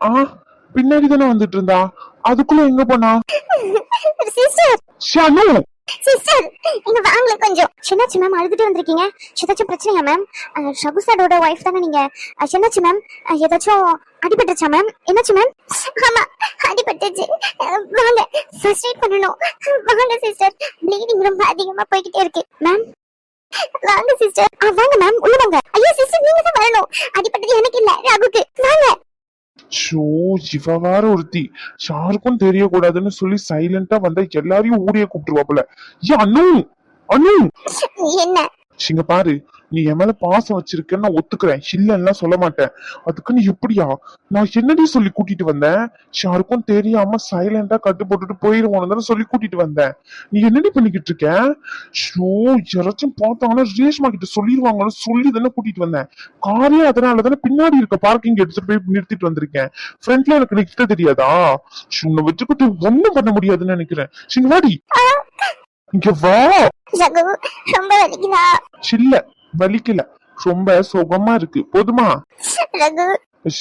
ஆ பின்னாடி தானே வந்துட்டு இருந்தா அதுக்குள்ள எங்க போனா? சிஸ்டர். ஷனு! சிஸ்டர் இங்க வாங்கல கொஞ்சம். என்னாச்சு மேம் அழுதுட்டு வந்திருக்கீங்க. ஏதாச்சும் பிரச்சனையா மேம்? ஷபு சாரோட ஒய்ஃப் தானே நீங்க? அஹ், என்னாச்சு மேம்? ஏதாச்சும் அடிபட்டுச்சா மேம்? என்னாச்சு மேம்? ஆமா அடிபட்டுச்சு வாங்க ஃபர்ஸ்ட் எய்ட் பண்ணணும். வாங்க சிஸ்டர். ப்ளீடிங் ரொம்ப அதிகமா போய்கிட்டே இருக்கு. மேம்? வாங்க சிஸ்டர். வாங்க மேம். உள்ள வாங்க. ஐயோ சிஸ்டர் நீங்க தான் வரணும். அடிபட்டது எனக்கு இல்ல ரகுக்கு. வாங்க. ஷோ இவ வேற ஒருத்தி யாருக்கும் தெரியக்கூடாதுன்னு சொல்லி சைலண்டா வந்தா எல்லாரையும் ஊரே கூப்பிட்டுருவாப்புல. ஏ அனு அனு. என்ன? இங்க பாரு நீ என் மேல பாசம் வச்சிருக்கன்னு நான் ஒத்துக்கிறேன். இல்லைன்னா சொல்ல மாட்டேன். அதுக்கு நீ எப்படியா? நான் என்னடி சொல்லி கூட்டிட்டு வந்தேன்? யாருக்கும் தெரியாம சைலண்டா கட்டு போட்டுட்டு போயிருவோம் சொல்லி கூட்டிட்டு வந்தேன். நீ என்னடி பண்ணிக்கிட்டு இருக்க? ஷோ யாராச்சும் பார்த்தாங்கன்னா ரேஷ்மா கிட்ட சொல்லிடுவாங்கன்னு சொல்லி தானே கூட்டிட்டு வந்தேன். காரே அதனால தானே பின்னாடி இருக்க பார்க்கிங் எடுத்துட்டு போய் நிறுத்திட்டு வந்திருக்கேன். ஃப்ரண்ட்ல எனக்கு நிக்க தெரியாதா? உன்னை வச்சுக்கிட்டு ஒண்ணும் பண்ண முடியாதுன்னு நினைக்கிறேன். சிங்க வாடி. இங்க வா. ரொம்ப வலிக்குதா? சில்ல. வலிக்கல. ரொம்ப சுகமா இருக்கு. போதுமா? ரகு.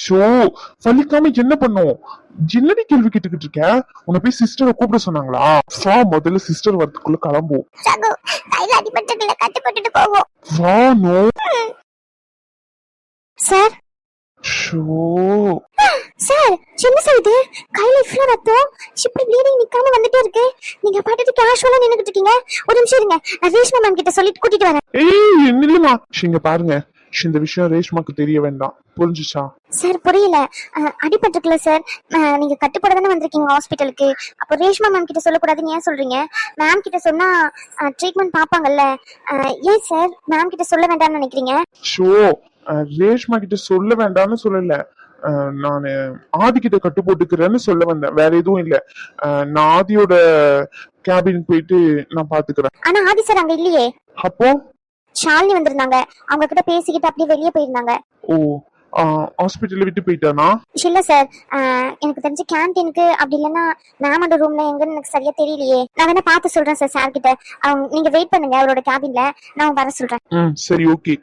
ஷோ வலிக்காம என்ன பண்ணும்? என்னடி கேள்வி கேட்டுக்கிட்டு இருக்க. உன்னை போய் சிஸ்டரை கூப்பிட சொன்னாங்களா? வா முதல்ல சிஸ்டர் வரதுக்குள்ள கிளம்புவோம். ரகு கையில போவோம். வா நோ. Sir show. சார் என்ன சார் இது? கையில இவ்வளவு ரத்தம்? இப்படி ப்ளீடிங் நிக்காம வந்துட்டே இருக்கு. நீங்க பாட்டுட்டு கேஷுவலா நின்னுகிட்டு இருக்கீங்க. ஒரு நிமிஷம் இருங்க. நான் ரேஷ்மா மேம் கிட்ட சொல்லிட்டு கூட்டிட்டு வரேன். ஏய் நில்லுமா இங்க பாருங்க. இந்த விஷயம் ரேஷ்மாக்கு தெரிய வேண்டாம். புரிஞ்சுச்சா? சார் புரியல. அஹ், அடிபட்டிருக்குல்ல சார். நீங்க கட்டுப்பட தானே வந்திருக்கீங்க ஹாஸ்பிட்டலுக்கு அப்போ ரேஷ்மா மேம் கிட்ட சொல்லக்கூடாதுன்னு ஏன் சொல்றீங்க? மேம் கிட்ட சொன்னா ட்ரீட்மெண்ட் பாப்பாங்கல்ல. அஹ், ஏன் சார் மேம் கிட்ட சொல்ல வேண்டாம்னு நினைக்கிறீங்க? ஷோ. ரேஷ்மா கிட்ட சொல்ல வேண்டாம்னு சொல்லல. நானு ஆதி கிட்ட கட்டு போட்டுக்கிறேன்னு சொல்ல வந்தேன். வேற எதுவும் இல்ல. நான் ஆதியோட கேபின் போயிட்டு நான் பாத்துக்கிறேன். ஆனா ஆதி சார் அங்க இல்லையே. அப்போ? ஷாலினி வந்திருந்தாங்க. அவங்க கிட்ட பேசிக்கிட்டு அப்படியே வெளியே போயிருந்தாங்க. ஓ. ஹாஸ்பிட்டல்ல விட்டு போயிட்டானா? இல்ல சார் எனக்கு தெரிஞ்ச கேண்டீனுக்கு அப்படி இல்லைன்னா மேமோட ரூம்ல எங்கன்னு எனக்கு சரியா தெரியலையே. நான் வேணா பார்த்து சொல்றேன் சார் சார் கிட்ட. அவங்க நீங்க வெயிட் பண்ணுங்க அவரோட கேபின்ல நான் வர சொல்றேன். ம் சரி ஓகே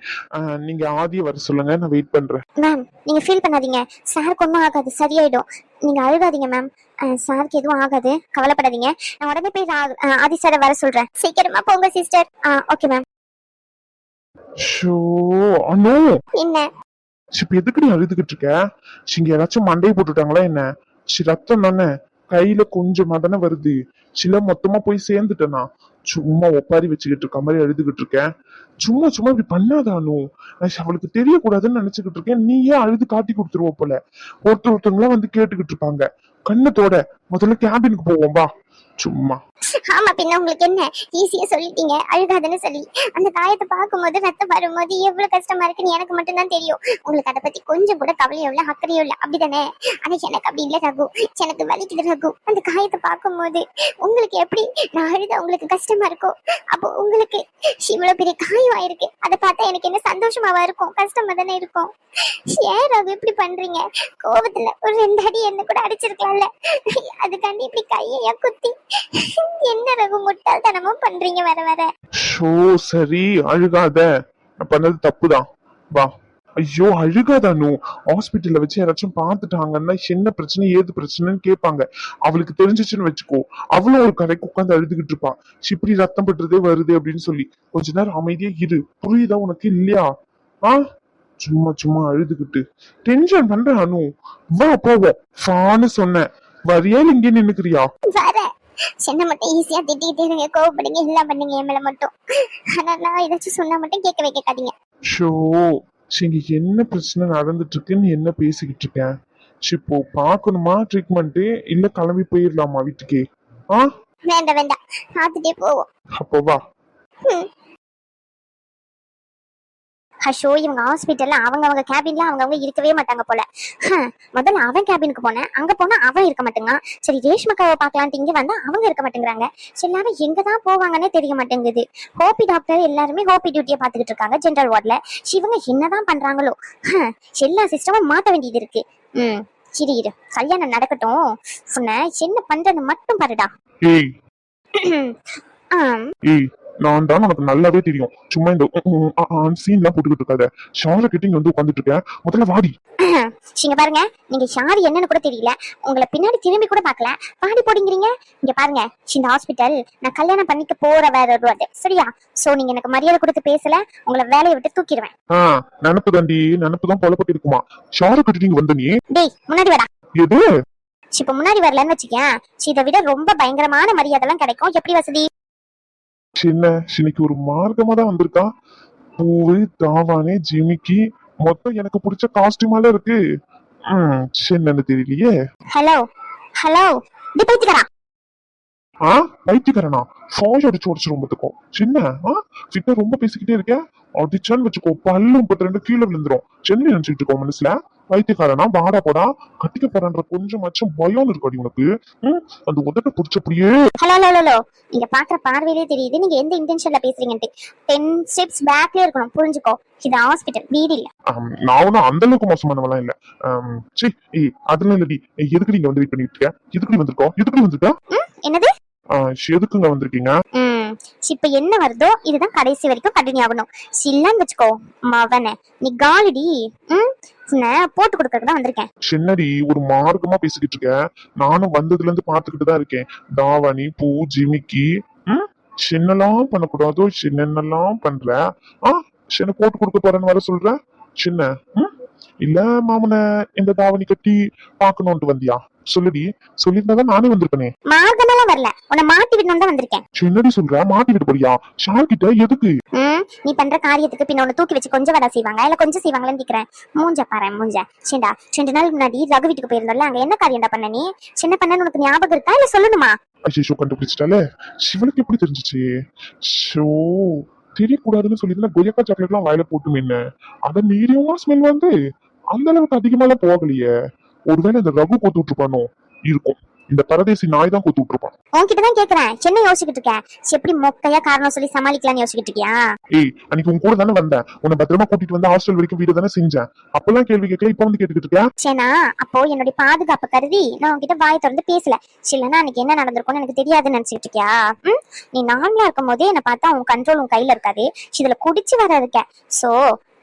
நீங்க ஆதிய வர சொல்லுங்க நான் வெயிட் பண்றேன். மேம் நீங்க ஃபீல் பண்ணாதீங்க. சாருக்கு ஒன்றும் ஆகாது சரியாயிடும். நீங்க அழுகாதீங்க மேம் சாருக்கு எதுவும் ஆகாது கவலைப்படாதீங்க. நான் உடனே போய் ஆதி சாரை வர சொல்றேன். சீக்கிரமா போங்க சிஸ்டர் ஓகே மேம் ஷோ அனோ! என்ன? இப்ப எதுக்கு நீ அழுதுகிட்டு இருக்க? இங்க யாராச்சும் மண்டையை போட்டுட்டாங்களா என்ன? சி ரத்தம் தானே? கையில கொஞ்சமா தானே வருது. சில மொத்தமா போய் சேர்ந்துட்டேனா? சும்மா ஒப்பாரி வச்சுக்கிட்டு இருக்க மாதிரி அழுதுகிட்டு இருக்கேன் சும்மா சும்மா இப்படி பண்ணாதானோ நான் அவளுக்கு தெரியக்கூடாதுன்னு நினைச்சுக்கிட்டு இருக்கேன். நீ ஏன் அழுது காட்டி கொடுத்துருவோம் போல. ஒருத்தர் ஒருத்தவங்களா வந்து கேட்டுக்கிட்டு இருப்பாங்க. கண்ணத்தோட முதல்ல கேபினுக்கு போவோம் வா. சும்மா. ஆமா பின்ன உங்களுக்கு என்ன? ஈஸியா சொல்லிட்டீங்க. அழுகாதுன்னு சொல்லி. அந்த காயத்தை பார்க்கும்போது ரத்தம் வரும்போது எவ்வளவு கஷ்டமா இருக்குன்னு எனக்கு மட்டும்தான் தெரியும். உங்களுக்கு அதை பத்தி கொஞ்சம் கூட கவலையும் இல்ல அக்கறையும் இல்ல. அப்படிதானே? ஆனா எனக்கு அப்படி இல்ல ரகு. எனக்கு வலிக்குது ரகு. அந்த காயத்தை பார்க்கும்போது உங்களுக்கு எப்படி நான் அழுத உங்களுக்கு கஷ்டமா இருக்கும் அப்போ உங்களுக்கு இவ்வளவு பெரிய காயம் ஆயிருக்கு அதை பார்த்தா எனக்கு என்ன சந்தோஷமாவா இருக்கும்? கஷ்டமா தானே இருக்கும். ஏன் ரகு இப்படி பண்றீங்க? கோபத்துல ஒரு ரெண்டு அடி என்ன கூட அடிச்சிருக்கலாம்ல. அதுக்காண்டி இப்படி கையை குத்தி என்ன ரகு முட்டாள்தனமும் பண்றீங்க வர வர? ஷோ சரி அழுகாத. நான் பண்ணது தப்புதான். வா. ஐயோ அழுகாதானு ஹாஸ்பிட்டல்ல வச்சு யாராச்சும் பார்த்துட்டாங்கன்னா என்ன பிரச்சனை ஏது பிரச்சனைன்னு கேட்பாங்க. அவளுக்கு தெரிஞ்சிச்சுன்னு வச்சுக்கோ. அவளும் ஒரு கடைக்கு உட்காந்து அழுதுகிட்டு இருப்பா. சி, இப்படி ரத்தம் பட்டுறதே வருது அப்படின்னு சொல்லி. கொஞ்ச நேரம் அமைதியா இரு. புரியுதா உனக்கு? இல்லையா? ஆ? சும்மா சும்மா அழுதுகிட்டு. டென்ஷன் பண்ற அனு. வா போவோம். ஃபான்னு சொன்னேன். வரியா இங்கே நின்னுக்கிறியா? வர சின்ன மட்டும் ஈஸியா திட்டிக்கிட்டே இருங்க. கோவப்படுங்க எல்லாம் பண்ணுங்க என் மேல மட்டும். ஆனா நான் ஏதாச்சும் சொன்னா மட்டும் கேட்கவே கேட்காதீங்க. ஷோ இங்க என்ன பிரச்சனை நடந்துட்டு இருக்குன்னு என்ன பேசிக்கிட்டு இருக்கேன் சி, இப்போ பாக்கணுமா ட்ரீட்மெண்ட் இல்ல கிளம்பி போயிடலாமா வீட்டுக்கே? ஆ? வேண்டாம் வேண்டாம். பார்த்துட்டே போவோம். அப்போ வா. அஷோ இவங்க ஹாஸ்பிட்டல்ல அவங்க அவங்க கேபின்ல அவங்க அவங்க இருக்கவே மாட்டாங்க போல. முதல்ல அவன் கேபினுக்கு போனேன். அங்க போனா அவன் இருக்க மாட்டேங்கான் சரி ரேஷ்மக்காவை பார்க்கலான்ட்டு இங்க வந்தா அவங்க இருக்க மாட்டேங்கிறாங்க. எல்லாரும் எங்க தான் போவாங்கன்னே தெரிய மாட்டேங்குது. ஹோபி டாக்டர் எல்லாருமே ஹோபி டியூட்டியை பார்த்துக்கிட்டு இருக்காங்க ஜென்ரல் வார்ட்ல இவங்க என்னதான் பண்றாங்களோ? எல்லா சிஸ்டமும் மாத்த வேண்டியது இருக்கு. ம் சரி இரு. கல்யாணம் நடக்கட்டும். உன்னை என்ன பண்றேன்னு மட்டும் பாருடா. ஏய். நான் தான் உனக்கு நல்லாவே தெரியும். சும்மா இந்த சீன் எல்லாம் போட்டுக்கிட்டு இருக்காத. ஷார கிட்ட இங்க வந்து உட்காந்துட்டு இருக்கேன். முதல்ல வாடி. இங்க பாருங்க. நீங்க யாரு என்னன்னு கூட தெரியல. உங்களை பின்னாடி திரும்பி கூட பார்க்கல. பாடி போடிங்கிறீங்க. இங்க பாருங்க. இந்த ஹாஸ்பிட்டல் நான் கல்யாணம் பண்ணிக்க போற வேற ஒரு அது சரியா? சோ நீங்க எனக்கு மரியாதை கொடுத்து பேசல. உங்களை வேலையை விட்டு தூக்கிடுவேன் நினப்பு தாண்டி நினப்பு தான் பொழப்பட்டு இருக்குமா ஷார கிட்ட நீங்க வந்த நீ? டேய் முன்னாடி வாடா. எது? இப்ப முன்னாடி வரலன்னு வச்சுக்கேன் இதை விட ரொம்ப பயங்கரமான மரியாதை எல்லாம் கிடைக்கும். எப்படி வசதி? சின்ன இன்னைக்கு ஒரு மார்க்கமா தான் வந்திருக்கா? பூவு தாவானே ஜிமிக்கி மொத்தம் எனக்கு பிடிச்ச காஸ்டியூமால இருக்கு. சின்னன்னு தெரியலையே. ஹலோ ஹலோ ஆ? பைத்தியக்காரனா? ஃபாய் அடிச்சு உடச்சு ரொம்பத்துக்கும் சின்ன ஆ? கிட்ட ரொம்ப பேசிக்கிட்டே இருக்கேன் அடிச்சான்னு வச்சுக்கோ பல்லு முப்பத்தி ரெண்டு கீழே விழுந்துரும். சென்னை நினைச்சிட்டு இருக்கோம் மனசுல. பைத்தியக்காரனா? வாடா போடா. கட்டிக்க போறான்ற கொஞ்சமாச்சும் பயம் இருக்காடி உனக்கு. அந்த உதட்ட பிடிச்சப்படியே ஹலோ ஹலோ ஹலோ நீங்க பாக்குற பார்வையிலே தெரியுது. நீங்க எந்த இன்டென்ஷன்ல பேசுறீங்கன்ட்டு. டென் ஸ்டெப்ஸ் பேக்ல இருக்கணும். புரிஞ்சுக்கோ. இது ஹாஸ்பிட்டல் வீடு இல்ல. நான் ஒன்றும் அந்த அளவுக்கு மோசமானவெல்லாம் இல்ல. ஆம், சீ ஏய் அதெல்லாம் இல்லடி. எதுக்கு நீங்க வந்து வெயிட் பண்ணிட்டு இருக்க? எதுக்கு வந்திருக்கோம்? எதுக்கு வந்திருக்கா? என்னது? எதுக்குங்க வந்திருக்கீங்க? இப்ப என்ன வருதோ இதுதான் கடைசி வரைக்கும் கண்டினியூ ஆகணும். சில்லன்னு வச்சுக்கோ மவனே. நீ காலிடி போட்டு கொடுக்கறதுக்கு தான் வந்திருக்கேன். சின்னடி ஒரு மார்க்கமா பேசிக்கிட்டு இருக்க? நானும் வந்ததுல இருந்து பாத்துக்கிட்டு தான் இருக்கேன். தாவணி பூ ஜிமிக்கி சின்னலாம் பண்ணக்கூடாதோ சின்னெல்லாம் பண்ற? ஆ சின்ன போட்டு கொடுக்க போறேன்னு வர சொல்ற? சின்ன ம் இல்ல மாமன இந்த தாவணி கட்டி பாக்கணும்ட்டு வந்தியா? சொல்லுடி சொல்லியிருந்தாதான் நானே வந்திருப்பேனே. மார்க்கமெல்லாம் வரல. உன்னை மாட்டி விடணும் தான் வந்திருக்கேன். சின்னடி சொல்ற? மாட்டி விட்டு போறியா? ஷார் கிட்ட எதுக்கு? நீ பண்ற காரியத்துக்கு பின்ன உன்னை தூக்கி வச்சு கொஞ்சம் வேலை செய்வாங்க இல்ல கொஞ்சம் செய்வாங்களான்னு கேக்குறேன். மூஞ்ச பாரு மூஞ்ச. சேண்டா ரெண்டு நாள் முன்னாடி ரகு வீட்டுக்கு போயிருந்தோம்ல அங்க என்ன காரியம்டா பண்ண நீ? சின்ன பண்ணன்னு உனக்கு ஞாபகம் இருக்கா? இல்ல சொல்லணுமா? ஐயோ கண்டுபிடிச்சிட்டாலே. சிவனுக்கு எப்படி தெரிஞ்சிச்சு? ஷோ தெரியக்கூடாதுன்னு சொல்லியிருந்தா கொய்யக்கா சாக்லேட்லாம் வாயில போட்டு மின்ன அதை மீறியும் ஸ்மெல் வந்து? அந்த அளவுக்கு அதிகமாலாம் போகலையே. ஒருவேளை இந்த ரகு கொத்து விட்டுருப்பானோ? இருக்கும். இந்த பரதேசி நாய் தான் கொத்து விட்டுருப்பான்? உன்கிட்ட தான் கேக்குறேன். என்ன யோசிச்சுட்டு இருக்க? எப்படி மொக்கையா காரணம் சொல்லி சமாளிக்கலாம்னு யோசிச்சுட்டு இருக்கியா? ஏய் அன்னைக்கு உன் கூட தானே வந்தேன். உன்னை பத்திரமா கூட்டிட்டு வந்து ஹாஸ்டல் வரைக்கும் வீடு தானே செஞ்சேன். அப்பெல்லாம் கேள்வி கேட்கல இப்ப வந்து கேட்டுக்கிட்டு இருக்கியா? சேனா அப்போ என்னுடைய பாதுகாப்பு கருதி நான் உன்கிட்ட வாய் திறந்து பேசல. சிலனா அன்னைக்கு என்ன நடந்திருக்கும்னு எனக்கு தெரியாதுன்னு நினைச்சிட்டு இருக்கியா? நீ நார்மலா இருக்கும் போதே என்ன பார்த்தா உன் கண்ட்ரோல் உன் கையில இருக்காது. இதுல குடிச்சு வர இருக்க சோ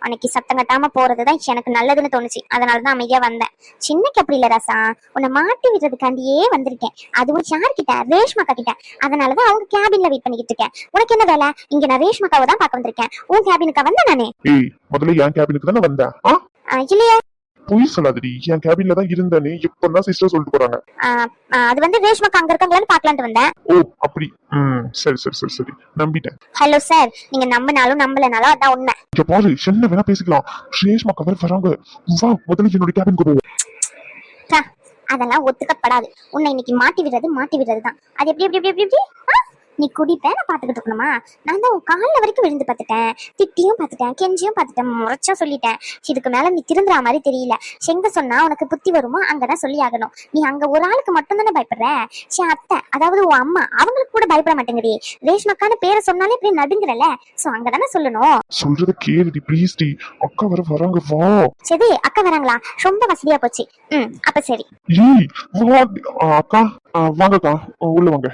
அன்னைக்கு சத்தம் கட்டாம போறதுதான் எனக்கு நல்லதுன்னு தோணுச்சு. அதனாலதான் அமைதியா வந்தேன். சின்னக்கு அப்படி இல்ல ரசா. உன்னை மாட்டி விடுறதுக்காண்டியே வந்திருக்கேன். அதுவும் யார்கிட்ட ரேஷ்மாக்கா கிட்ட. அதனாலதான் அவங்க கேபின்ல வெயிட் பண்ணிக்கிட்டு இருக்கேன். உனக்கு என்ன வேலை? இங்க நான் ரேஷ்மாக்காவை தான் பார்க்க வந்திருக்கேன். உன் கேபினுக்கு வந்தேன் நானு. முதல்ல என் கேபினுக்கு தானே வந்தேன் இல்லையா? பொய் சொல்லாதடி. என் கேபின்ல தான் இருந்தேனே இப்பதான் சிஸ்டர் சொல்லிட்டு போறாங்க. அது வந்து ரேஷ்மாக்கா அங்க இருக்காங்களான்னு பாக்கலான்ட்டு வந்தேன். ஓ அப்படி. ம் சரி சரி சரி சரி. நம்பிட்டேன். ஹலோ சார் நீங்க நம்பினாலும் நம்பலனாலும் அதான் உண்மை. இங்க பாரு என்ன வேணா பேசிக்கலாம். ரேஷ்மா கவர் வராங்க. வா முதல்ல என்னோட கேபினுக்கு போவோம். அதெல்லாம் ஒத்துக்கப்படாது. உன்னை இன்னைக்கு மாட்டி விடுறது மாட்டி விடுறது தான் அது எப்படி எப்படி எப்படி எப்படி? நீ குடிப்ப நான் பாத்துக்கிட்டு இருக்கணுமா? நான் தான் உன் காலில் வரைக்கும் விழுந்து பார்த்துட்டேன். திட்டியும் பார்த்துட்டேன் கெஞ்சியும் பார்த்துட்டேன் முறைச்சா சொல்லிட்டேன். இதுக்கு மேல நீ திருந்துற மாதிரி தெரியல. எங்க சொன்னா உனக்கு புத்தி வருமோ? அங்கதான் சொல்லி ஆகணும் நீ அங்க ஒரு ஆளுக்கு மட்டும் தானே பயப்படுற? சரி அத்தை அதாவது உன் அம்மா அவங்களுக்கு கூட பயப்பட மாட்டேங்குது. ரேஷ்மக்கான பேரை சொன்னாலே இப்படி நடுங்குறல. சோ அங்கதானே சொல்லணும். சொல்றத கேளுடி ப்ளீஸ் டி. அக்கா வர வராங்க வா. சரி அக்கா வராங்களா? ரொம்ப வசதியா போச்சு. ம் அப்ப சரி. ஏய் வா அக்கா. வாங்கக்கா. உள்ள வாங்க.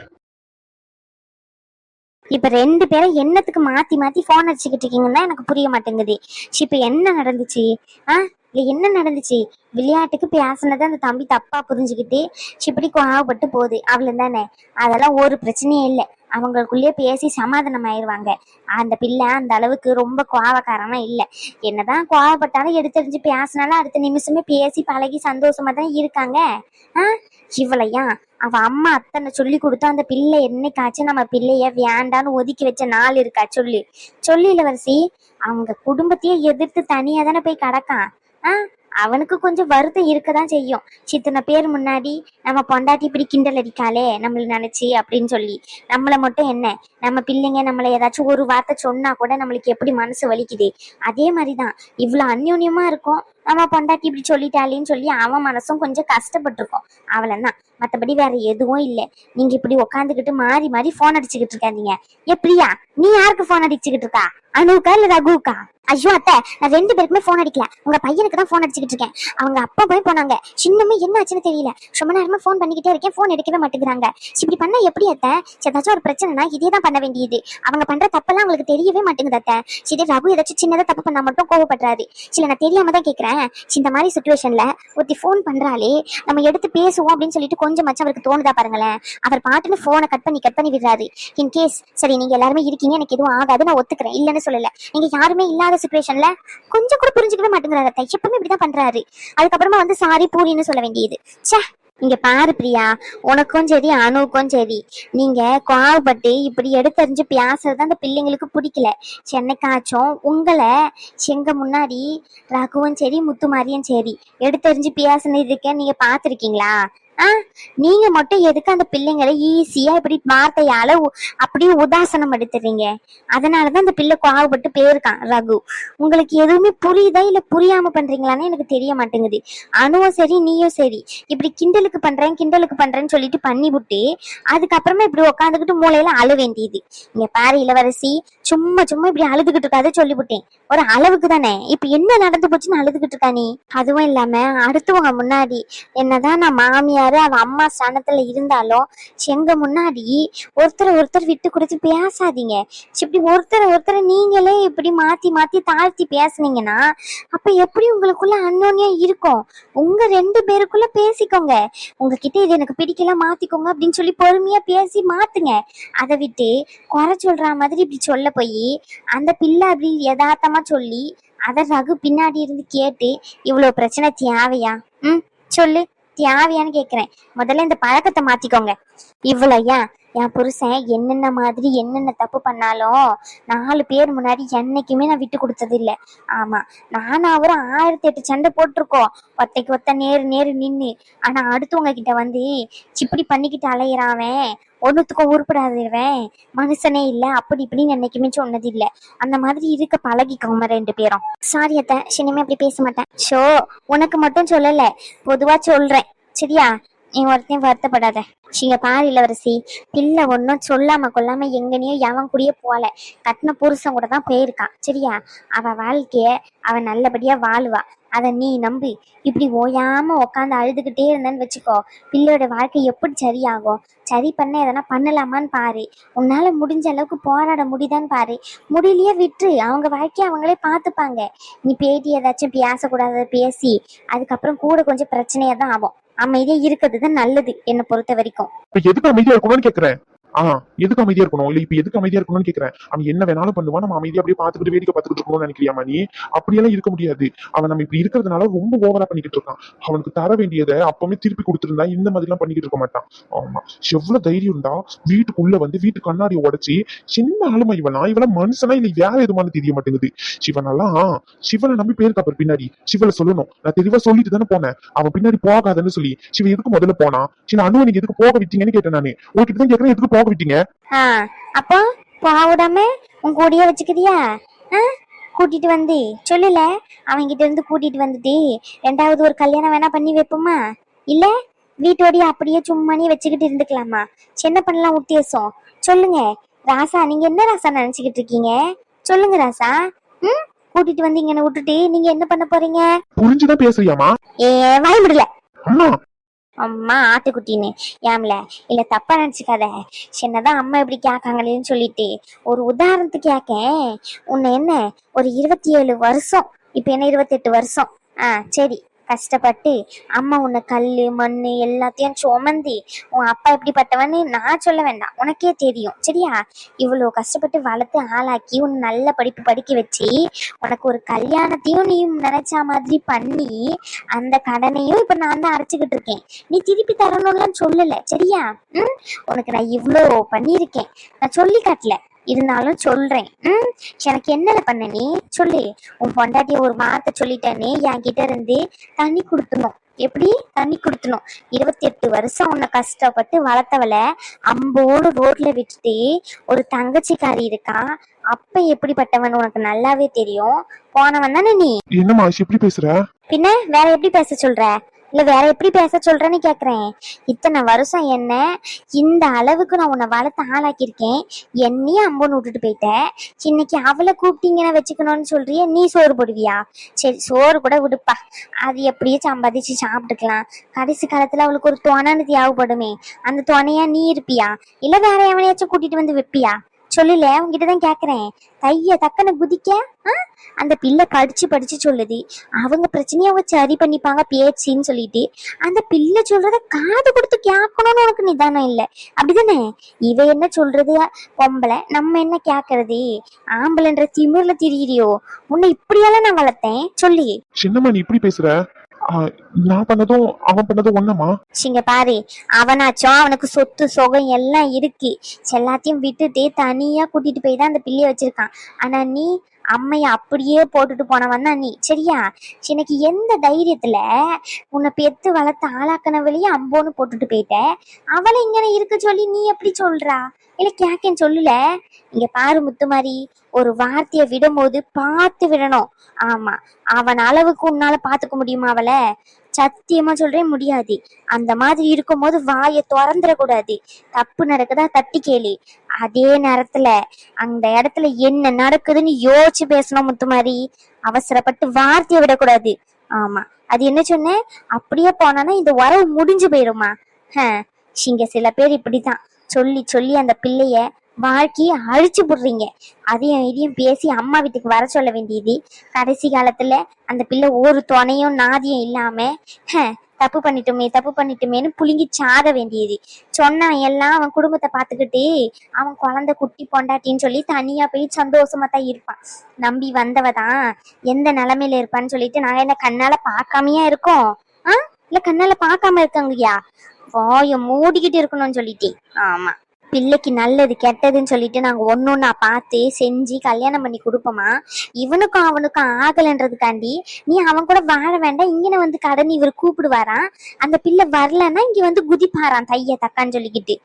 இப்ப ரெண்டு பேரும் என்னத்துக்கு மாத்தி மாத்தி போன் அடிச்சுக்கிட்டு இருக்கீங்கன்னு தான் எனக்கு புரிய மாட்டேங்குது. இப்ப என்ன நடந்துச்சு? ஆ? இல்ல என்ன நடந்துச்சு? விளையாட்டுக்கு பேசினதை அந்த தம்பி தப்பா புரிஞ்சுக்கிட்டு இப்படி கோவப்பட்டு போகுது. அவ்வளவு தானே அதெல்லாம் ஒரு பிரச்சனையே இல்லை. அவங்களுக்குள்ளேயே பேசி சமாதானம் ஆயிடுவாங்க அந்த பிள்ளை அந்த அளவுக்கு ரொம்ப கோவக்காரனா இல்லை. என்னதான் கோவப்பட்டாலும் எடுத்தறிஞ்சு பேசினாலும் அடுத்த நிமிஷமே பேசி பழகி சந்தோஷமா தான் இருக்காங்க. ஆ? இவளையா? அவ அம்மா அத்தனை சொல்லி கொடுத்தா அந்த பிள்ளை என்னைக்காச்சும் நம்ம பிள்ளைய வேண்டான்னு ஒதுக்கி வச்ச நாள் இருக்கா? சொல்லு. சொல்லு இளவரசி. அவங்க குடும்பத்தையே எதிர்த்து தனியா தானே போய் கிடக்கான். ஆ? அவனுக்கு கொஞ்சம் வருத்தம் இருக்கதான் செய்யும். சித்தனை பேர் முன்னாடி நம்ம பொண்டாட்டி இப்படி கிண்டல் அடிக்காளே நம்மள நினைச்சு அப்படின்னு சொல்லி. நம்மள மட்டும் என்ன? நம்ம பிள்ளைங்க நம்மளை ஏதாச்சும் ஒரு வார்த்தை சொன்னா கூட நம்மளுக்கு எப்படி மனசு வலிக்குது? அதே மாதிரிதான். இவ்வளவு அந்யூன்யமா இருக்கும். நம்ம பொண்டாட்டி இப்படி சொல்லிட்டாளேன்னு சொல்லி அவன் மனசும் கொஞ்சம் கஷ்டப்பட்டிருக்கோம். அவளை தான் மத்தபடி வேற எதுவும் இல்ல. நீங்க இப்படி உட்காந்துக்கிட்டு மாறி மாறி போன் அடிச்சுக்கிட்டு இருக்காதீங்க. ஏ பிரியா நீ யாருக்கு போன் அடிச்சுக்கிட்டு இருக்கா? அனுக்கா இல்ல ரகுக்கா ஐயோ அத்தை நான் ரெண்டு பேருக்குமே போன் அடிக்கல. உங்க பையனுக்கு தான் போன் அடிச்சுக்கிட்டு இருக்கேன். அவங்க அப்பா போய் போனாங்க. சின்னமே என்ன ஆச்சுன்னு தெரியல. ரொம்ப நேரமா போன் பண்ணிக்கிட்டே இருக்கேன். போன் எடுக்கவே மாட்டேங்கிறாங்க. இப்படி பண்ணா எப்படி அத்தை? ஏதாச்சும் ஒரு பிரச்சனைனா இதே தான் பண்ண வேண்டியது. அவங்க பண்ற தப்பெல்லாம் உங்களுக்கு தெரியவே மாட்டேங்குது அத்தை. சரி ரகு ஏதாச்சும் சின்னதா தப்பு பண்ணா மட்டும் கோவப்படுறாரு. சில நான் தெரியாம தான் கேக்குறேன். இந்த மாதிரி சுச்சுவேஷன்ல ஒருத்தி ஃபோன் பண்றாளே நம்ம எடுத்து பேசுவோம் அப்படின்னு சொல்லிட்டு கொஞ்சம் மச்சம் அவருக்கு தோணுதா பாருங்களேன். அவர் பாட்டுன்னு போனை கட் பண்ணி கட் பண்ணி விடுறாரு. இன் கேஸ் சரி நீங்க எல்லாருமே இருக்கீங்க எனக்கு எதுவும் ஆகாது நான் ஒத்துக்கிறேன். இல்லைன்னு சொல்லல. நீங்க யாருமே இல்லாத சுச்சுவேஷன்ல கொஞ்சம் கூட புரிஞ்சுக்கவே மாட்டேங்கிறாரு அத்தை. எப்பவுமே இப்படிதான் பண்றாரு. அதுக்கப்புறமா வந்து சாரி பூரின்னு சொல்ல வேண்டியது. ச்சே இங்க பாரு பிரியா. உனக்கும் சரி அணுவுக்கும் சரி. நீங்க கோவப்பட்டு இப்படி எடுத்தறிஞ்சு பேசுறது அந்த பிள்ளைங்களுக்கு பிடிக்கல. சென்னைக்காச்சும் உங்களை எங்க முன்னாடி ரகுவும் சரி முத்துமாரியும் சரி எடுத்தறிஞ்சு பேசுனதுக்க நீங்க பாத்திருக்கீங்களா நீங்க மட்டும் எதுக்கு அந்த பிள்ளைங்களை ஈஸியா இப்படி வார்த்தையால அப்படியே உதாசனம் எடுத்துறீங்க? அதனாலதான் அந்த பிள்ளை கோவப்பட்டு போயிருக்கான் ரகு. உங்களுக்கு எதுவுமே புரியுதா இல்ல புரியாம பண்றீங்களான்னு எனக்கு தெரிய மாட்டேங்குது. அணுவும் சரி நீயும் சரி. இப்படி கிண்டலுக்கு பண்றேன் கிண்டலுக்கு பண்றேன்னு சொல்லிட்டு பண்ணி விட்டு அதுக்கப்புறமா இப்படி உட்காந்துக்கிட்டு மூளையில அழ வேண்டியது. இங்க பாரு இளவரசி சும்மா சும்மா இப்படி அழுதுகிட்டு இருக்காது சொல்லிவிட்டேன். ஒரு அளவுக்கு தானே? இப்ப என்ன நடந்து போச்சுன்னு அழுதுகிட்டு இருக்கா நீ? அதுவும் இல்லாம அடுத்தவங்க முன்னாடி என்னதான் நான் மாமியாரு அவ அம்மா ஸ்தானத்துல இருந்தாலும் எங்க முன்னாடி ஒருத்தர் ஒருத்தர் விட்டு கொடுத்து பேசாதீங்க. இப்படி ஒருத்தர் ஒருத்தர் நீங்களே இப்படி மாத்தி மாத்தி தாழ்த்தி பேசுனீங்கன்னா அப்ப எப்படி உங்களுக்குள்ள அன்னோன்யம் இருக்கும்? உங்க ரெண்டு பேருக்குள்ள பேசிக்கோங்க. உங்ககிட்ட இது எனக்கு பிடிக்கல மாத்திக்கோங்க அப்படின்னு சொல்லி பொறுமையா பேசி மாத்துங்க. அதை விட்டு குறை சொல்ற மாதிரி இப்படி சொல்ல போய் அந்த பிள்ளை அப்படி யதார்த்தமா சொல்லி அத ரகு பின்னாடி இருந்து கேட்டு இவ்வளவு பிரச்சனை தேவையா ம் சொல்லு தேவையான்னு கேக்குறேன். முதல்ல இந்த பழக்கத்தை மாத்திக்கோங்க. இவ்வளவு என் புருஷன் என்னென்ன மாதிரி என்னென்ன தப்பு பண்ணாலும் நாலு பேர் முன்னாடி என்னைக்குமே நான் விட்டு கொடுத்தது இல்ல ஆமா நானும் அவரும் ஆயிரத்தி எட்டு சண்டை போட்டிருக்கோம். ஒத்தைக்கு ஒத்த நேரு நேரு நின்னு. ஆனா அடுத்தவங்க கிட்ட வந்து இப்படி பண்ணிக்கிட்டு அலையிறாவன் ஒன்னுத்துக்கும் உருப்படாதவன். மனுஷனே இல்லை. அப்படி இப்படின்னு என்னைக்குமே சொன்னது இல்ல அந்த மாதிரி இருக்க பழகிக்கோங்க ரெண்டு பேரும். சாரி அத்தை. சினிமே அப்படி பேச மாட்டேன் ஷோ உனக்கு மட்டும் சொல்லலை. பொதுவா சொல்றேன். சரியா? நீ ஒருத்தையும் வருத்தப்படாத. இங்க பாரு இளவரசி. பிள்ளை ஒன்றும் சொல்லாம கொள்ளாம எங்கனையோ எவன் கூடயே போல கட்டின புருஷன் கூட தான் போயிருக்கான். சரியா? அவ வாழ்க்கைய அவ நல்லபடியா வாழுவா. அதை நீ நம்பு. இப்படி ஓயாம உக்காந்து அழுதுகிட்டே இருந்தேன்னு வச்சுக்கோ பிள்ளையோட வாழ்க்கை எப்படி சரியாகும்? சரி பண்ண எதனா பண்ணலாமான்னு பாரு. உன்னால முடிஞ்ச அளவுக்கு போராட முடியுதான்னு பாரு. முடியலையே விட்டுரு. அவங்க வாழ்க்கைய அவங்களே பார்த்துப்பாங்க. நீ பேட்டி ஏதாச்சும் பேசக்கூடாத பேசி அதுக்கப்புறம் கூட கொஞ்சம் பிரச்சனையா தான் ஆகும். அமைதியா இருக்கிறது தான் நல்லது என்னை பொறுத்த வரைக்கும். எதுக்கு அமைதியா இருக்கணும்னு கேக்குறேன்? ஆஹ் எதுக்கு அமைதியா இருக்கணும்? இல்ல இப்ப எதுக்கு அமைதியா இருக்கணும்னு கேக்குறேன். அவன் என்ன வேணாலும் பண்ணுவான். நம்ம அமைதியா அப்படியே பாத்துக்கிட்டு வேடிக்கை பாத்துக்கிட்டு இருக்கணும்னு நினைக்கிறியாமா நீ அப்படியெல்லாம் இருக்க முடியாது. அவன் நம்ம இப்படி இருக்கிறதுனால ரொம்ப ஓவரா பண்ணிக்கிட்டு இருக்கான். அவனுக்கு தர வேண்டியதை அப்பவுமே திருப்பி கொடுத்துருந்தா இந்த மாதிரி எல்லாம் பண்ணிக்கிட்டு இருக்க மாட்டான். ஆமா. எவ்வளவு தைரியம் இருந்தா வீட்டுக்குள்ள வந்து வீட்டு கண்ணாடி உடைச்சி சின்ன ஆளுமா இவனா? இவனா மனுஷனா? இல்ல வேற எதுமான தெரிய மாட்டேங்குது. சிவனெல்லாம் சிவனை நம்பி பேருக்கு அப்புறம் பின்னாடி சிவனை சொல்லணும். நான் தெளிவா சொல்லிட்டு தானே போனேன். அவன் பின்னாடி போகாதன்னு சொல்லி சிவன் எதுக்கு முதல்ல போனா சின்ன அனுவை நீங்க எதுக்கு போக விட்டீங்கன்னு கேட்டேன் நானு. உங்ககிட்ட தான் கேக்குறேன் எதுக்கு போக விட்டீங்க ஆ அப்போ போவிடாம உன் கூடயே வச்சுக்கிறியா? கூட்டிட்டு வந்து சொல்லல அவன்கிட்ட இருந்து கூட்டிட்டு வந்துட்டு ரெண்டாவது ஒரு கல்யாணம் வேணா பண்ணி வைப்போமா? இல்ல வீட்டோடய அப்படியே சும்மானே வச்சுக்கிட்டு இருந்துக்கலாமா? சின்ன பண்ணலாம் உத்தேசம். சொல்லுங்க ராசா நீங்க என்ன ராசா நினைச்சுக்கிட்டு இருக்கீங்க? சொல்லுங்க ராசா. ம் கூட்டிட்டு வந்து இங்க விட்டுட்டு நீங்க என்ன பண்ண போறீங்க? புரிஞ்சுதான் பேசுறியாமா ஏ வாய் முடியல அம்மா அம்மா ஆட்டுக்குட்டின்னு. ஏம்ல இல்ல தப்பா நினைச்சுக்காத. சின்னதான் அம்மா எப்படி கேட்காங்களேன்னு சொல்லிட்டு ஒரு உதாரணத்துக்கு கேக்கேன் உன்னை என்ன ஒரு இருபத்தி ஏழு வருஷம் இப்ப என்ன இருபத்தெட்டு வருஷம்? ஆ சரி. கஷ்டப்பட்டு அம்மா உன்னை கல் மண் எல்லாத்தையும் சுமந்தி உன் அப்பா எப்படிப்பட்டவன்னு நான் சொல்ல வேண்டாம். உனக்கே தெரியும். சரியா? இவ்வளோ கஷ்டப்பட்டு வளர்த்து ஆளாக்கி உன்னை நல்ல படிப்பு படிக்க வச்சு உனக்கு ஒரு கல்யாணத்தையும் நீ நினைச்ச மாதிரி பண்ணி அந்த கடனையும் இப்போ நான் தான் அரைச்சிக்கிட்டு இருக்கேன். நீ திருப்பி தரணும்லாம் சொல்லலை. சரியா? ம்? உனக்கு நான் இவ்வளோ பண்ணியிருக்கேன். நான் சொல்லி காட்டல. இருந்தாலும் சொல்றேன். ம் எனக்கு என்னல பண்ண நீ? சொல்லு. உன் பொண்டாட்டிய ஒரு வார்த்தை சொல்லிட்டேனே என்கிட்ட இருந்து தண்ணி கொடுத்துணும். எப்படி? தண்ணி கொடுத்தணும். இருபத்தி எட்டு வருஷம் உன்னை கஷ்டப்பட்டு வளர்த்தவளை அம்போடு ரோட்ல விட்டுட்டு ஒரு தங்கச்சிக்காரி இருக்கா அப்ப எப்படிப்பட்டவன் உனக்கு நல்லாவே தெரியும்? போனவன் தானே நீ? என்னம்மா ஆஷி எப்படி பேசுற? பின்ன வேற எப்படி பேச சொல்ற? இல்ல வேற எப்படி பேச சொல்றேன்னு கேக்குறேன். இத்தனை வருஷம் என்ன இந்த அளவுக்கு நான் உன்னை வளர்த்து ஆளாக்கியிருக்கேன். என்னையும் அம்புன்னு விட்டுட்டு போயிட்டேன் இன்னைக்கு அவளை கூப்பிட்டீங்கன்னு வச்சுக்கணும்னு சொல்றிய நீ சோறு போடுவியா? சரி சோறு கூட விடுப்பா. அது எப்படியே சம்பாதிச்சு சாப்பிட்டுக்கலாம். கடைசி காலத்துல அவளுக்கு ஒரு துணைன்னு தேவைப்படுமே அந்த துணையா நீ இருப்பியா? இல்ல வேற எவனையாச்சும் கூட்டிட்டு வந்து வைப்பியா? சொல்லல உங்ககிட்ட தான் கேக்குறேன். கைய தக்கன குதிக்க ஆ? அந்த பிள்ளை படிச்சு படிச்சு சொல்லுது. அவங்க பிரச்சனையை அவங்க சரி பண்ணிப்பாங்க பேச்சுன்னு சொல்லிட்டு. அந்த பிள்ளை சொல்றத காது கொடுத்து கேட்கணும்னு உனக்கு நிதானம் இல்லை. அப்படிதானே? இவ என்ன சொல்றது? பொம்பளை நம்ம என்ன கேக்குறது? ஆம்பளைன்ற திமிர்ல திரியிறியோ? உன்னை இப்படியெல்லாம் நான் வளர்த்தேன். சொல்லி. சின்னம்மா நீ இப்படி பேசுற? நான் பண்ணதும் அவன் பண்ணதும் ஒண்ணுமா? சிங்க பாரு அவனாச்சும் அவனுக்கு சொத்து சுகம் எல்லாம் இருக்கு. எல்லாத்தையும் விட்டுட்டு தனியா கூட்டிட்டு போய் தான் அந்த பிள்ளைய வச்சிருக்கான். ஆனா நீ அம்மையை அப்படியே போட்டுட்டு போனவன் தான் நீ. சரியா? எனக்கு எந்த தைரியத்துல உன்னை பெத்து வளர்த்து ஆளாக்கினவளையே அம்போன்னு போட்டுட்டு போயிட்ட? அவளை இங்கன இருக்க சொல்லி நீ எப்படி சொல்றா? இல்லை கேக்கேன்னு சொல்லல. இங்க பாரு முத்துமாரி ஒரு வார்த்தைய விடும்போது பார்த்து விடணும். ஆமா அவன் அளவுக்கு உன்னால பாத்துக்க முடியுமா அவளை? சத்தியமா சொல்றேன் முடியாது. அந்த மாதிரி இருக்கும்போது வாயை திறந்துடக்கூடாது. தப்பு நடக்குதா தட்டி கேளு. அதே நேரத்துல அந்த இடத்துல என்ன நடக்குதுன்னு யோசிச்சு பேசணும் முத்துமாரி. அவசரப்பட்டு வார்த்தையை விடக்கூடாது. ஆமா. அது என்ன சொன்னேன்? அப்படியே போனானா இந்த உறவு முடிஞ்சு போயிருமா? ஹ இங்க சில பேர் இப்படிதான். சொல்லி சொல்லி அந்த பிள்ளைய வாழ்க்கையை அழிச்சு போடுறீங்க. அதையும் இதையும் பேசி அம்மா வீட்டுக்கு வர சொல்ல வேண்டியது. கடைசி காலத்துல அந்த பிள்ளை ஒரு துணையும் நாதியும் இல்லாம தப்பு பண்ணிட்டோமே தப்பு பண்ணிட்டோமேன்னு புழுங்கி சாக வேண்டியது. சொன்னவன் எல்லாம் அவன் குடும்பத்தை பார்த்துக்கிட்டு அவன் குழந்தை குட்டி பொண்டாட்டின்னு சொல்லி தனியா போய் சந்தோஷமா தான் இருப்பான். நம்பி வந்தவ தான் எந்த நிலைமையில இருப்பான்னு சொல்லிட்டு நாங்க என்ன கண்ணால பார்க்காமையா இருக்கோம்? ஆ? இல்ல கண்ணால பார்க்காம இருக்காங்கய்யா வாய மூடிக்கிட்டு இருக்கணும்னு சொல்லிட்டு ஆமா. பிள்ளைக்கு நல்லது கெட்டதுன்னு சொல்லிட்டு நாங்க ஒன்னொன்னா பார்த்து செஞ்சு கல்யாணம் பண்ணி கொடுப்போமா? இவனுக்கும் அவனுக்கும் ஆகலைன்றதுக்காண்டி நீ அவன் கூட வாழ வேண்டாம் இங்கன வந்து கடன் இவர் கூப்பிடுவாராம் அந்த பிள்ளை வரலன்னா இங்க வந்து குதிப்பாராம் தைய தக்கான்னு சொல்லிக்கிட்டு.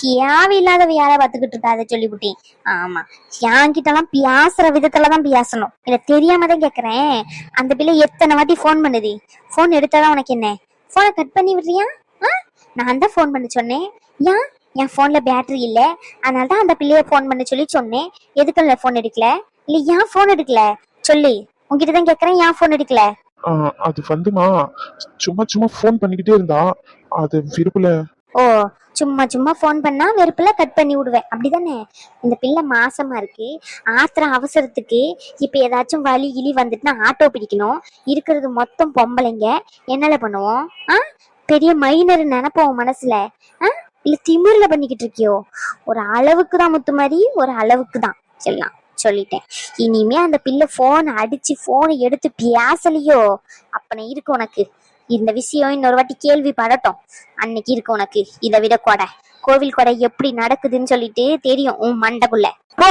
தேவையில்லாத வேலை பார்த்துக்கிட்டு இருக்காத சொல்லிவிட்டேன். ஆமா என்கிட்டலாம் பேசுற விதத்துலதான் பேசணும். இல்ல தெரியாம தான் கேக்குறேன். அந்த பிள்ளை எத்தனை வாட்டி ஃபோன் பண்ணுது? ஃபோன் எடுத்தாதான் உனக்கு என்ன? ஃபோனை கட் பண்ணி விடுறியா? ஆ? நான் தான் ஃபோன் பண்ண சொன்னேன். ஏன்? என் ஃபோன்ல பேட்டரி இல்ல. அதனால தான் அந்த பிள்ளைய ஃபோன் பண்ண சொல்லி சொன்னேன். எதுக்குள்ள ஃபோன் எடுக்கல. இல்ல ஏன் ஃபோன் எடுக்கல? சொல்லு. உன்கிட்ட தான் கேக்குறேன் ஏன் ஃபோன் எடுக்கல? அது வந்துமா சும்மா சும்மா ஃபோன் பண்ணிக்கிட்டே இருந்தா அது விருப்பல? ஓ சும்மா சும்மா ஃபோன் பண்ணா வெறுப்புல கட் பண்ணி விடுவேன். அப்படிதானே? இந்த பிள்ளை மாசமா இருக்கு. ஆத்திர அவசரத்துக்கு இப்ப ஏதாச்சும் வலி கிளி வந்துட்டுனா ஆட்டோ பிடிக்கணும். இருக்கிறது மொத்தம் பொம்பளைங்க. என்னால பண்ணுவோம்? ஆ? பெரிய மைனர் நினைப்போம் மனசுல. ஆ? இல்ல திமிர்ல பண்ணிக்கிட்டு இருக்கியோ? ஒரு அளவுக்கு தான் முத்து மாதிரி ஒரு அளவுக்கு தான் சொல்லலாம் சொல்லிட்டேன். இனிமே அந்த பிள்ளை போன் அடிச்சு போனை எடுத்து பேசலையோ? அப்பனை இருக்கு உனக்கு. இந்த விஷயம் இன்னொரு வாட்டி கேள்வி படட்டும் அன்னைக்கு இருக்கு உனக்கு. இதை விட கொடை. கோவில் கொடை எப்படி நடக்குதுன்னு சொல்லிட்டு தெரியும் உன் மண்டைக்குள்ள. போ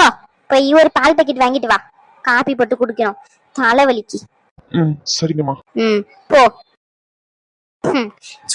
போய் ஒரு பால் பாக்கெட் வாங்கிட்டு வா. காப்பி போட்டு குடிக்கணும். தலைவலிக்கு. ம் சரிங்கம்மா. ம் போ.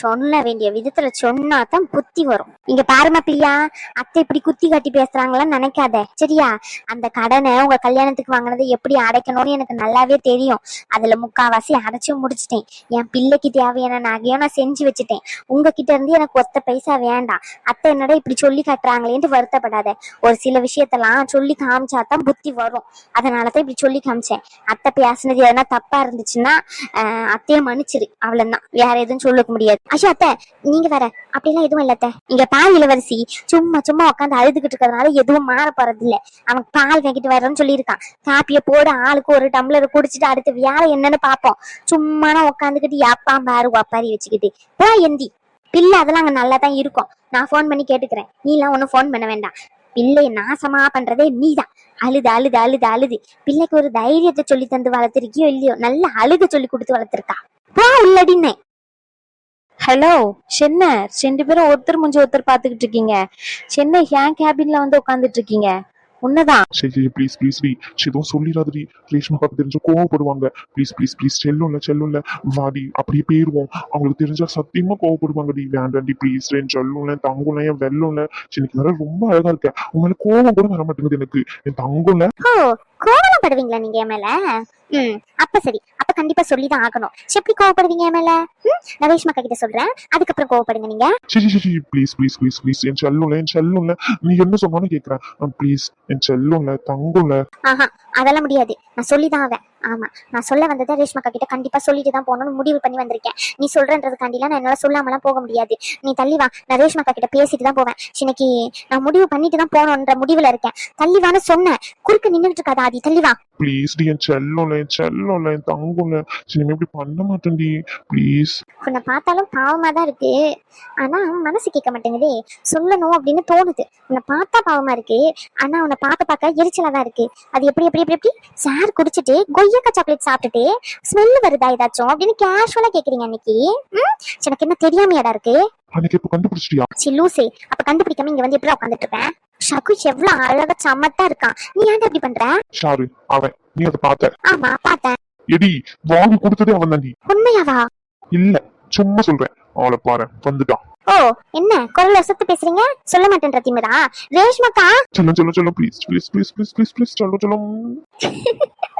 சொல்ல வேண்டிய விதத்துல சொன்னா தான் புத்தி வரும். இங்க பாருமா பிரியா அத்தை இப்படி குத்தி காட்டி பேசுறாங்களான்னு நினைக்காத. சரியா? அந்த கடனை உங்க கல்யாணத்துக்கு வாங்கினதை எப்படி அடைக்கணும்னு எனக்கு நல்லாவே தெரியும். அதுல முக்காவாசி அடைச்சு முடிச்சிட்டேன். என் பிள்ளைக்கு தேவையான நகையும் நான் செஞ்சு வச்சுட்டேன். உங்ககிட்ட இருந்து எனக்கு ஒத்த பைசா வேண்டாம். அத்தை என்னடா இப்படி சொல்லி காட்டுறாங்களேன்ட்டு வருத்தப்படாத. ஒரு சில விஷயத்தெல்லாம் சொல்லி காமிச்சாதான் புத்தி வரும். அதனாலதான் இப்படி சொல்லி காமிச்சேன். அத்தை பேசுனது எதனா தப்பா இருந்துச்சுன்னா அத்தையை அத்தைய மன்னிச்சிரு. அவ்வளவுதான். வேற எதுவும் சொல்லிக்க முடியாது. ஐயோ அத்தை நீங்க வேற அப்படிலாம் எதுவும் இல்ல அத்தை. இங்க பால் இளவரசி சும்மா சும்மா உட்காந்து அழுதுகிட்டு இருக்கிறதுனால எதுவும் மாற போறது இல்ல. அவன் பால் வாங்கிட்டு வரேன்னு சொல்லியிருக்கான். காப்பிய போட ஆளுக்கு ஒரு டம்ளர் குடிச்சிட்டு அடுத்து வேலை என்னன்னு பாப்போம். சும்மா உட்காந்துக்கிட்டு எப்பா பாரு ஒப்பாரி வச்சுக்கிட்டு. போ எந்தி. பிள்ளை அதெல்லாம் அங்க நல்லா தான் இருக்கும். நான் ஃபோன் பண்ணி கேட்டுக்கிறேன். நீ எல்லாம் ஒண்ணு ஃபோன் பண்ண வேண்டாம். பிள்ளைய நாசமா பண்றதே நீதான். அழுது அழுது அழுது அழுது. பிள்ளைக்கு ஒரு தைரியத்தை சொல்லி தந்து வளர்த்திருக்கியோ இல்லையோ நல்லா அழுக சொல்லி கொடுத்து வளர்த்திருக்கா. போ உள்ளடின்னு. ஹலோ சென்ன. ரெண்டு பேரும் ஒருத்தர் முடிஞ்சு ஒருத்தர் பாத்துக்கிட்டு இருக்கீங்க. சென்னை ஏன் கேபின்ல வந்து உட்காந்துட்டு இருக்கீங்க. உன்னதான். சரி ப்ளீஸ் ப்ளீஸ் டி எதுவும் சொல்லிடாதடி. ரேஷ்மா பாப்பா தெரிஞ்சு கோவப்படுவாங்க. ப்ளீஸ் ப்ளீஸ் ப்ளீஸ் செல்லும்ல செல்லும்ல. வாடி அப்படியே போயிருவோம். அவங்களுக்கு தெரிஞ்சா சத்தியமா கோவப்படுவாங்கடி. வேண்டாண்டி ப்ளீஸ் ரெண்டு சொல்லும்ல. தங்கும்ல என் வெல்லும்ல. வேற ரொம்ப அழகா இருக்க. மேல கோவம் கூட வர மாட்டேங்குது எனக்கு. என் தங்கும்ல. ஓ கோவப்படுவீங்களா நீங்க என் மேல? ம் அப்ப சரி. அப்ப கண்டிப்பா சொல்லிதான் ஆகணும். எப்படி கோவப்படுவீங்க மேல? நான் ரேஷ்மாக்கா கிட்ட சொல்றேன். அதுக்கப்புறம் கோவப்படுங்க நீங்க. சரி சரி ப்ளீஸ் ப்ளீஸ் ப்ளீஸ் ப்ளீஸ் என் செல்லும்ல என் செல்லும்ல. நீ என்ன சொன்னாலும் கேக்குறேன். ப்ளீஸ் என் செல்லும்ல தங்கும்ல. ஆஹா அதெல்லாம் முடியாது. நான் சொல்லிதான் ஆவேன். ஆமா. நான் சொல்ல வந்ததை ரேஷ்மாக்கா கிட்ட கண்டிப்பா சொல்லிட்டு தான் போகணும்னு முடிவு பண்ணி வந்திருக்கேன். நீ சொல்றன்றதுக்காண்டிலாம் நான் என்னால சொல்லாமலாம் போக முடியாது. நீ தள்ளி வா. நான் ரேஷ்மாக்கா கிட்ட பேசிட்டு தான் போவேன். இன்னைக்கு நான் முடிவு பண்ணிட்டு தான் போகணுன்ற முடிவுல இருக்கேன். தள்ளி வான்னு சொன்னேன். குறுக்க நின்னுட்டு இருக்காத ஆதி. தள்ளி வா. ப்ளீஸ் டி என் செல்லும்ல என் செல்லும்ல என் தங்கும்ல. சரி இனிமே இப்படி பண்ண மாட்டேன்டி. ப்ளீஸ் உன்னை பார்த்தாலும் பாவமா தான் இருக்கு. ஆனா மனசு கேட்க மாட்டேங்குதே. சொல்லணும் அப்படின்னு தோணுது. உன்னை பார்த்தா பாவமா இருக்கு. ஆனா உன்னை பார்க்க பார்க்க எரிச்சலா தான் இருக்கு. அது எப்படி எப்படி எப்படி எப்படி? சார் குடிச்சிட்டு கொய்யக்கா சாக்லேட் சாப்பிட்டுட்டு ஸ்மெல் வருதா ஏதாச்சும் அப்படின்னு கேஷுவலா கேக்குறீங்க அன்னைக்கு? எனக்கு என்ன தெரியாமையாடா இருக்கு? அன்னைக்கு இப்ப கண்டுபிடிச்சிட்டியா? சி லூசே. அப்ப கண்டுபிடிக்காம இங்க வந்து எப்படி உட்காந்துட்டு இருப்பேன் ஷகுஷ் எவ்வளவு அழகா சமத்தா இருக்கான். நீ ஏன்டா இப்படி பண்ற? ஷாரு அவன். நீ அதை பார்த்த? ஆமா பார்த்தேன். எடி வாங்கி கொடுத்ததே அவன் தாண்டி. உண்மையாவா? இல்ல சும்மா சொல்றேன். அவளை பாரு வந்துட்டான். ஓ என்ன? குரல் ஒசத்து பேசுறீங்க? சொல்ல மாட்டேன்ற திமிரா? ரேஷ்மாக்கா? சொல்லும் சொல்லும் சொல்லும் please please please please please please சொல்லும் சொல்லும்.